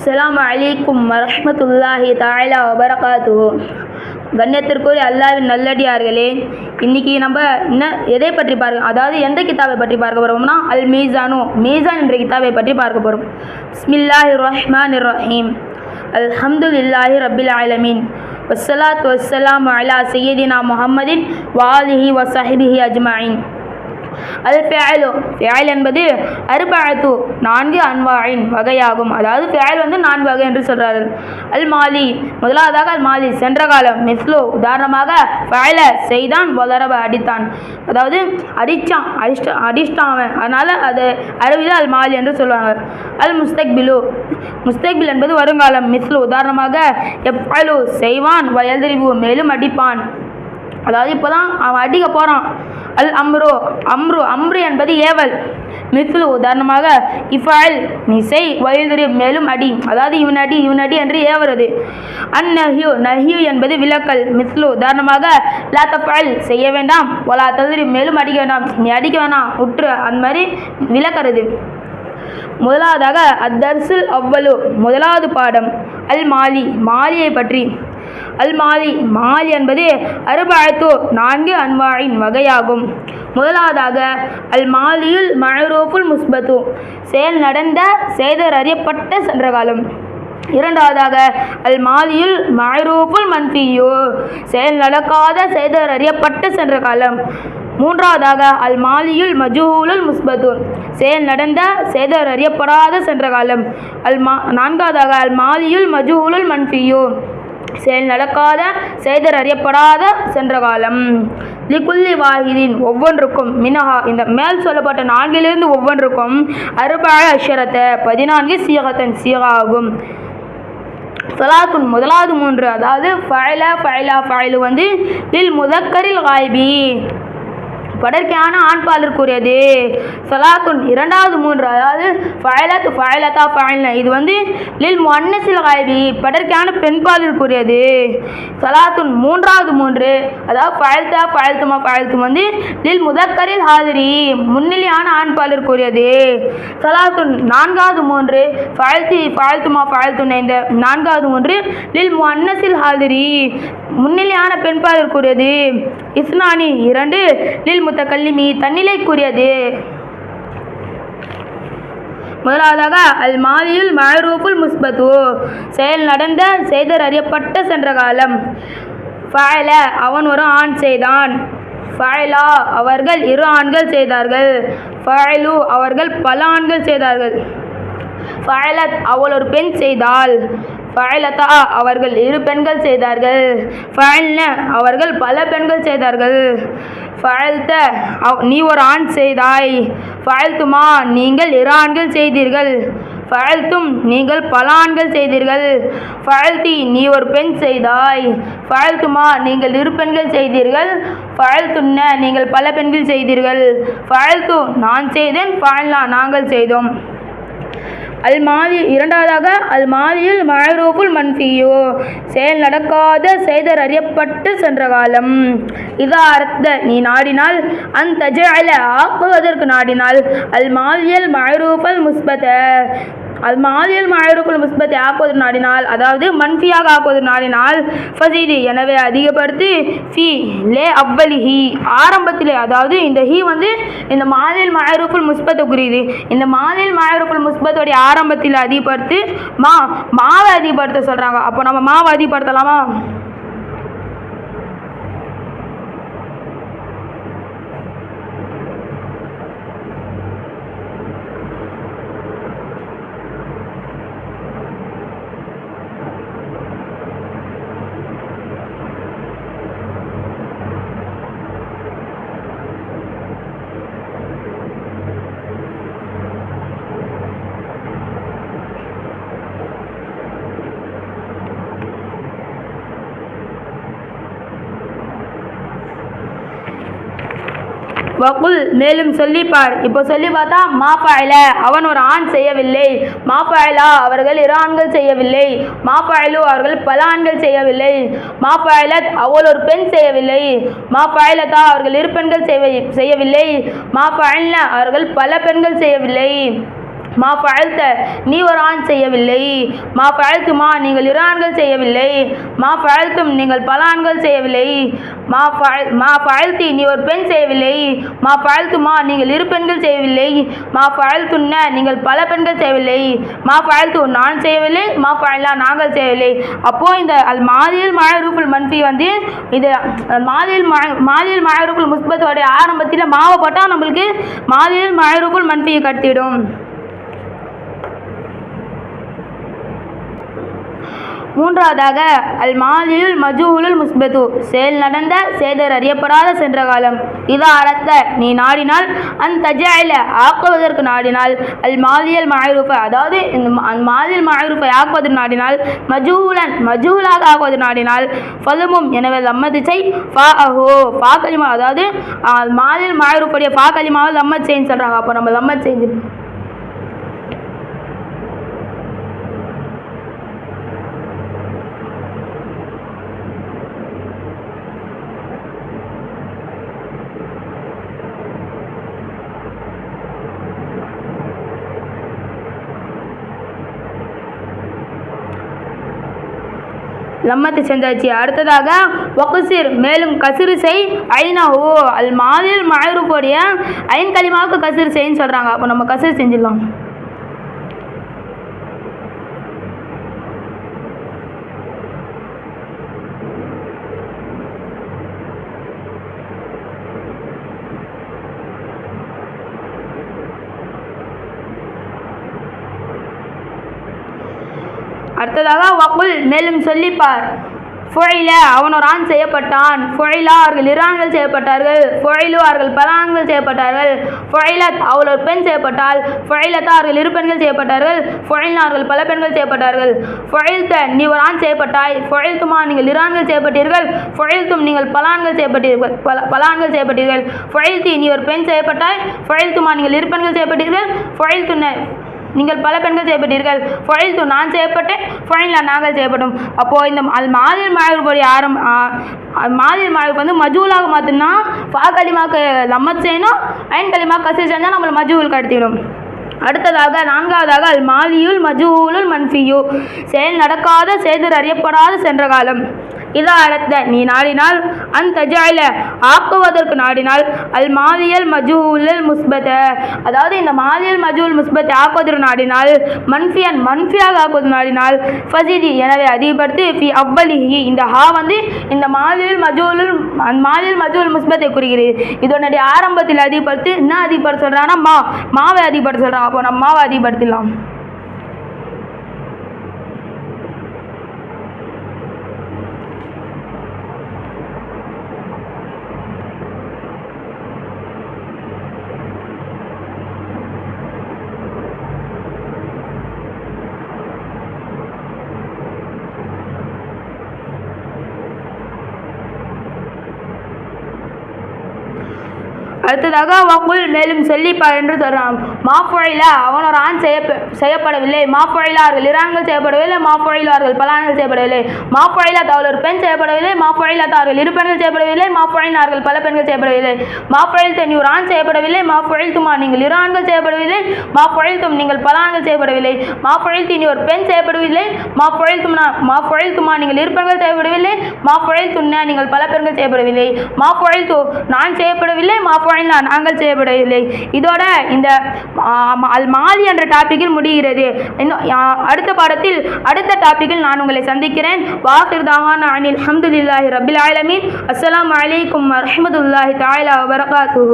அஸ்ஸலாமு அலைக்கும் வரமத்துல்லாஹி தாயிலா வபரகாத்து கண்ணியத்திற்குரிய அல்லாவின் நல்லடியார்களே இன்னைக்கு நம்ம என்ன எதை பற்றி பார்க்க அதாவது எந்த கிதாபை பற்றி பார்க்க போகிறோம்னா அல் மீசானு மீசான் என்ற கிதாபை பற்றி பார்க்க போகிறோம் ஸ்மில்லாஹி ரஹ்மான் ரஹீம். அல்ஹம்துலில்லாஹி ரபில் ஆலமீன். வசலாத் வசலாம் அலா சையதினா முஹம்மதின் வாலிஹி வசஹிபிஹி அஜ்மாயின். அல் ஃபேலு ஃபேல் என்பது அருபாத்து நான்கு அன்வாயின் வகையாகும். அதாவது ஃபேல் வந்து நான்கு வகை என்று சொல்கிறார்கள் அல் மாலி முதலாவதாக அல் மாலி சென்ற காலம் மிஸ்லு. உதாரணமாக ஃபேல செய்தான் வளரவ அடித்தான். அதாவது அடித்தான் அடிஷ்ட அடிஷ்டான் அவன் அதனால் அது அரபியில் அல் மாலி என்று சொல்லுவாங்க. அல் முஸ்தக்பிலு. முஸ்தக்பில் என்பது வருங்காலம் மிஸ்லு. உதாரணமாக எப்பாலு செய்வான் வயல்தறிவு மேலும் அடிப்பான். அதாவது இப்போ தான் அவன் அடிக்க போகிறான் அல் அம்ரோ அம்ரு அம்ரு என்பது ஏவல். மிஸ்லு உதாரணமாக இஃபால் நீ செய் வயல்துறை மேலும் அடி. அதாவது இவன் அடி இவன் அடி என்று ஏவருது அன் நஹ்யூ நஹ்யூ என்பது விலக்கல். மிஸ்லு உதாரணமாக லா தஃபால் செய்ய வேண்டாம். ஒலா ததிரி மேலும் அடிக்க வேண்டாம். நீ அடிக்க வேணாம். உற்று அந்த மாதிரி விலக்கருது முதலாவதாக அத்தர்சுல் அவ்வளோ. முதலாவது பாடம் அல் மாலி மாலியை பற்றி. அல் மாலி மாலி என்பது அருபாயத்து நான்கு அன்வாயின் வகையாகும். முதலாவதாக அல் மாலியுல் மழரூஃபுல் முஸ்பத்து செயல் நடந்த செய்தர் அறியப்பட்ட சென்ற காலம். இரண்டாவதாக அல் மாலியுல் மழரூஃபுல் மன்ஃபியு செயல் நடக்காத செய்தர் அறியப்பட்ட சென்ற காலம். மூன்றாவதாக அல் மாலியுல் மஜூலுல் முஸ்பத்து செயல் நடந்த செய்தர் அறியப்படாத சென்ற காலம். அல் மா நான்காவதாக அல் மாலியுல் மஜூலுல் மன்ஃபியு. செயல் நடக்காத செய்தர் அறியப்படாத சென்ற காலம். லிகுல்லி வாஹிதின் ஒவ்வொன்றுக்கும் மினஹா இந்த மேல் சொல்லப்பட்ட நான்கிலிருந்து ஒவ்வொன்றுக்கும் அறுபாழ அஷரத்தை பதினான்கு சீகத்தன் சீகாகும். சலாத்துன் முதலாவது மூன்று அதாவது ஃபைலா ஃபைலா ஃபைலு வந்து லில் முதக்கரில் காய்பி. வடர்க்கையான ஆண்பாளர் கூறியது சலாத்துன் இரண்டாவது மூன்று அதாவது ஃபயலத் ஃபயலத்தா ஃபயல்ன இது வந்து லில் முன்னசில் காய்பி படர்க்கையான கூறியது சலாத்துன் மூன்றாவது மூன்று அதாவது ஃபயல்தா ஃபயல்துமா ஃபயல்தும் வந்து லில் முதக்கரில் ஹாதிரி முன்னிலையான ஆண்பாலிற்குரியது சலாத்துன் நான்காவது மூன்று ஃபயல்தி ஃபயல்துமா ஃபயல்துன இந்த நான்காவது மூன்று லில் முன்னசில் ஹாதிரி முன்னிலையான பெண்பாலிற்குரியது இஸ்னானி இரண்டு லில் முத்த கல்லிமி தன்னிலை கூறியது முதலாவதாக அல் மாலியுல் மழரூஃபுல் முஸ்பத்து செயல் நடந்த செய்தர் அறியப்பட்ட சென்ற காலம். ஃபயல அவன் ஒரு ஆண் செய்தான். ஃபயலா அவர்கள் இரு ஆண்கள் செய்தார்கள். ஃபயலு அவர்கள் பல ஆண்கள் செய்தார்கள். ஃபயலத் அவள் ஒரு பெண் செய்தாள். ஃபயலதா அவர்கள் இரு பெண்கள் செய்தார்கள். ஃபயல்ன அவர்கள் பல பெண்கள் செய்தார்கள். ஃபயல்த நீ ஒரு ஆண் செய்தாய். ஃபயல்துமா நீங்கள் இரு ஆண்கள் செய்தீர்கள். ஃபயல்தும் நீங்கள் பல ஆண்கள் செய்தீர்கள். ஃபயல்தி நீ ஒரு பெண் செய்தாய். ஃபயல்துமா நீங்கள் இரு பெண்கள் செய்தீர்கள். ஃபயல்துன்ன நீங்கள் பல பெண்கள் செய்தீர்கள். ஃபயல்து நான் செய்தேன் ஃபயல்னா நாங்கள் செய்தோம். அல் மாதி இரண்டாவதாக அல் மாதியில் மழரூஃபுல் மன்ஃபியோ. செயல் நடக்காத செய்தர் அறியப்பட்டு சென்ற காலம். இதா அர்த்த நீ நாடினால் அந்த ஆக்குவதற்கு நாடினால் அல் மாதியல் மழரூஃபல் முஸ்பத. அது மாதிரியல் மழரூஃபுல் முஸ்பத்தை ஆக்குவது நாடினால் அதாவது மன்ஃபியாக ஆக்குவது நாடினால் ஃபசீது எனவே அதிகப்படுத்தி ஃபி லே அவ்வலி ஆரம்பத்திலே அதாவது இந்த ஹி வந்து இந்த மாதிரியல் மழரூஃபுல் முஸ்பத்தை குறியுது இந்த மாதிரியல் மழரூஃபுல் முஸ்பத்தோடைய ஆரம்பத்தில் அதிகப்படுத்தி மா மாவை அதிகப்படுத்த சொல்கிறாங்க அப்போ நம்ம மாவை அதிகப்படுத்தலாமா? வகுல் மேலும் சொல்லிப்பார். இப்போ சொல்லி பார்த்தா மாப்பாயில அவன் ஒரு ஆண் செய்யவில்லை. மாப்பாயிலா அவர்கள் இரு ஆண்கள் செய்யவில்லை. மாப்பாயிலு அவர்கள் பல ஆண்கள் செய்யவில்லை. மாப்பாயில அவள் ஒரு பெண் செய்யவில்லை. மாப்பாயிலத்தா அவர்கள் இரு பெண்கள் செய்யவில்லை. மாப்பாயில அவர்கள் பல பெண்கள் செய்யவில்லை. மா ஃபஅல்த நீ ஒரு ஆண் செய்யவில்லை. மா பழத்துமா நீங்கள் இரு ஆண்கள் செய்யவில்லை. மா பழத்தும் நீங்கள் பல ஆண்கள் செய்யவில்லை. மா பழ மா ஃபஅல்தி நீ ஒரு பெண் செய்யவில்லை. மா பழத்துமா நீங்கள் இரு பெண்கள் செய்யவில்லை. மா பழத்துன்ன நீங்கள் பல பெண்கள் செய்யவில்லை. மா ஃபஅல்து நான் செய்யவில்லை மா பழலா நாங்கள் செய்யவில்லை. அப்போ இந்த அல் மாதில் மஅரூஃபுல் மன்ஃபி வந்து இது மாதியில் மாதில் மாதியில் மஅரூஃபுல் முஸ்பத்தோடைய ஆரம்பத்தில் மாவை போட்டால் நம்மளுக்கு மாதியில் மஅரூஃபுல் மன்ஃபியை கடத்திடும் மூன்றாவதாக அல் மாலியுல் மஜூலுல் முஸ்பெது செயல் நடந்த சேதர் அறியப்படாத சென்ற காலம். இதா அறத்த நீ நாடினால் அந்த தஜாயில ஆக்குவதற்கு நாடினால் அல் மாலியல் மாயூருஃபை அதாவது இந்த அந்த மாலியல் மாயிருப்பை ஆக்குவதற்கு நாடினால் மஜூலன் மஜூலாக ஆக்குவது நாடினால் ஃபலுமும் எனவே லம்மது செய் ஃபா அஹோ ஃபா கலிமா அதாவது மாலியல் மாயூருஃபுடைய ஃபா கலிமாவை லம்மத் செய்ன்னு சொல்கிறாங்க அப்போ நம்ம லம்மத் செஞ்சு லம்மத்து செஞ்சாச்சு. அடுத்ததாக ஒகுசிர் மேலும் கசிறு செய் ஐனா ஓ அல் மாதில் மாயூருஃபுடைய ஐன் களிமாவுக்கு கசிறு செய்ன்னு சொல்கிறாங்க அப்போ நம்ம கசிறு செஞ்சிடலாம். அடுத்ததாக வகுல் மேலும் சொல்லிப்பார். ஃபுழைல அவனோர் ஆண் செய்யப்பட்டான். ஃபுழைலா அவர்கள் இரான்கள் செய்யப்பட்டார்கள். ஃபுழைலு அவர்கள் பலான்கள் செய்யப்பட்டார்கள். ஃபுழைலத் அவள் ஒரு பெண் செய்யப்பட்டால் ஃபுழைலத்தா அவர்கள் இரு பெண்கள் செய்யப்பட்டார்கள். ஃபுழைலா அவர்கள் பல பெண்கள் செய்யப்பட்டார்கள். ஃபுழைல்த நீ ஒரு ஆண் செய்யப்பட்டாய். ஃபுழைல்துமா நீங்கள் இரான்கள் செய்யப்பட்டீர்கள். ஃபுழைல்தும் நீங்கள் பலான்கள் செய்யப்பட்டீர்கள். பல பலான்கள் செய்யப்பட்டீர்கள். ஃபுழைல்தி நீ ஒரு பெண் செய்யப்பட்டாய். ஃபுழைல்துமா நீங்கள் இரு பெண்கள் செய்யப்பட்டீர்கள். ஃபுழைல்துன்ன நீங்கள் பல பெண்கள் செய்யப்பட்டீர்கள். ஃபொழில்து நான் செய்யப்பட்டேன். ஃபொழிலா நாங்கள் செய்யப்பட்டோம். அப்போது இந்த அல் மாதிரி மாழ்வுடைய ஆரம் மாதிரி மாழ்வுக்கு வந்து மஜூலாக மாற்றினா ஃபா களிமாக்கு லம்மத் செய்யணும் ஐன் களிமா கசி செஞ்சால் நம்மளை மஜூல் கடத்திடும் அடுத்ததாக நான்காவதாக அல் மாலியுல் மஜூலுல் மன்ஃபியு. செயல் நடக்காத செய்து அறியப்படாத சென்ற காலம். இதா அடத்த நீ நாடினால் அந் தஜாயில ஆக்குவதற்கு நாடினால் அல் மாதியல் மஜூல் முஸ்பத. அதாவது இந்த மாதியல் மஜூல் முஸ்பத்தை ஆக்குவதற்கு நாடினால் மன்ஃபியன் மன்ஃபியாக ஆக்குவது நாடினால் ஃபசிதி எனவே அதிகப்படுத்தி ஃபி அவ்வலிஹி. இந்த ஹா வந்து இந்த மாதியல் மஜூலுல் அந்த மாதியல் மஜூல் முஸ்பத்தை குறிக்கிறது. இதனுடைய ஆரம்பத்தில் அதிகப்படுத்தி என்ன அதிகப்படுத்த சொல்கிறான்னா மா மாவை அதிகப்படுத்த சொல்கிறான் அப்போ நம்ம மாவை அதிகப்படுத்திடலாம். அடுத்ததாக வக்குல் மேலும் சொல்லிப்பார் என்று சொல்கிறான் மாஃபொழில அவன் ஆண் செய்ய செய்யப்படவில்லை. மாஃபொழிலார்கள் இரான்கள் செய்யப்படவில்லை மாஃபொழிலார்கள் பலான்கள் செய்யப்படவில்லை. மாஃபொழிலா அவள் ஒரு பெண் செய்யப்படவில்லை மாஃபொழிலா அவர்கள் இரு பெண்கள் செய்யப்படவில்லை மாஃபொழினார்கள் பல பெண்கள் செய்யப்படவில்லை. மாஃபொழில் தனி ஒரு ஆண் செய்யப்படவில்லை மாஃபொழில் துமா நீங்கள் இரு செய்யப்படவில்லை மாஃபொழில் தும் நீங்கள் பலான்கள் செய்யப்படவில்லை. மாஃபொழில் இனி ஒரு பெண் செய்யப்படவில்லை மாஃபொழில் தும்னா மாஃபொழில் துமா நீங்கள் இரு பெண்கள் செய்யப்படவில்லை மாஃபொழில் துண்ணா நீங்கள் பல பெண்கள் செய்யப்படவில்லை. மாஃபொழில் து நான் செய்யப்படவில்லை மாஃபொழில் நான் நாங்கள் செய்யப்படவில்லை. இதோட இந்த மாலி என்ற டாபிக்கில் முடிகிறது. இன்னும் அடுத்த பாடத்தில் அடுத்த டாபிக்கில் நான் உங்களை சந்திக்கிறேன். வாஹிர் தாவான் அனில் அஹமதுல்லாஹி ரபில் ஆலமின். அஸ்லாம் அலிகம் வரமத்துல்லாஹி தாயிலா வரகாத்து